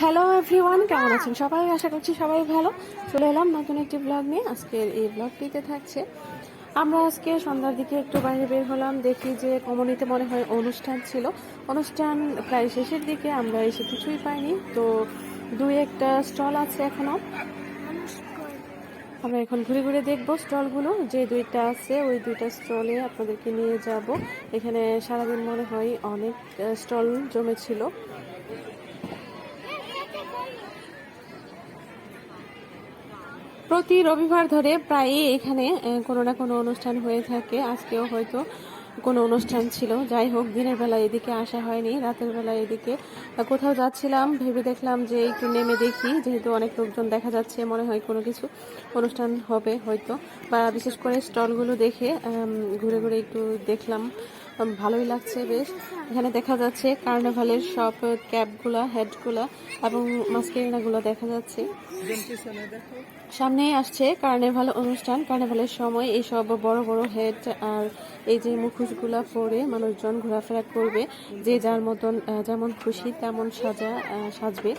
Hello everyone কেমন আছেন সবাই? আশা করছি সবাই ভালো। চলে এলাম নতুন একটি ব্লগ নিয়ে। আজকের এই ব্লগটিতে থাকছে। আমরা আজকে সন্ধ্যার দিকে একটু বাইরে বের হলাম। দেখি যে কমিউনিতে মনে হয় অনুষ্ঠান ছিল। অনুষ্ঠান প্রায় শেষের দিকে। আমরা এসে কিছুই পাইনি। তো দুই একটা স্টল আছে এখনও। আমরা এখন ঘুরে ঘুরে দেখব স্টলগুলো। যে দুইটা আছে ওই দুইটা স্টলে আপনাদেরকে নিয়ে যাব। এখানে সারাদিন মনে হয় অনেক স্টল জমেছিল। প্রতি রবিবার ধরে প্রায়ই এখানে কোনো না কোনো অনুষ্ঠান হয়ে থাকে। আজকেও হয়তো কোনো অনুষ্ঠান ছিল। যাই হোক, দিনের বেলা এদিকে আসা হয়নি, রাতের বেলা এদিকে। কোথাও যাচ্ছিলাম, ভেবে দেখলাম যে একটু নেমে দেখি, যেহেতু অনেক লোকজন দেখা যাচ্ছে, মনে হয় কোনো কিছু অনুষ্ঠান হবে হয়তো। বা বিশেষ করে স্টলগুলো দেখে ঘুরে ঘুরে একটু দেখলাম। ভালোই লাগছে বেশ। এখানে দেখা যাচ্ছে কার্নিভালের সব ক্যাপগুলা, হেডগুলা এবং মাস্কেরিনাগুলো দেখা যাচ্ছে। সামনেই আসছে কার্নিভাল অনুষ্ঠান। কার্নিভালের সময় এই সব বড় বড় হেড আর এই যে মুখোশগুলা পরে মানুষজন ঘোরাফেরা করবে, যে যার মতন যেমন খুশি তেমন সাজা সাজবে।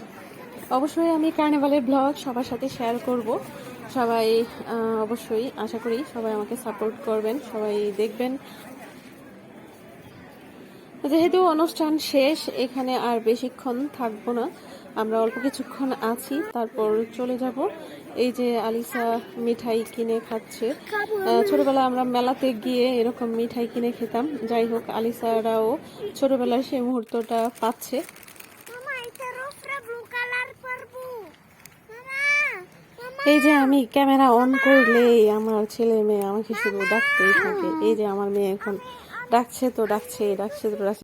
অবশ্যই আমি কার্নিভালের ব্লগ সবার সাথে শেয়ার করব। সবাই অবশ্যই আশা করি সবাই আমাকে সাপোর্ট করবেন, সবাই দেখবেন। যেহেতু অনুষ্ঠান শেষ এখানে আর বেশিক্ষণ থাকব না। আমরা অল্প কিছুক্ষণ আছি তারপর চলে যাব। এই যে আলিসা মিঠাই কিনে খাচ্ছে। আহ, ছোটবেলায় আমরা মেলাতে গিয়ে এরকম মিঠাই কিনে খেতাম। যাই হোক আলিসারাও ছোটবেলার সেই মুহূর্তটা পাচ্ছে। এই যে আমি ক্যামেরা অন করলেই আমার ছেলে মেয়ে আমাকে শুধু ডাকতেই থাকে। এই যে আমার মেয়ে এখন ডাকছে তো ডাকছে ডাকছে তো ডাকছে।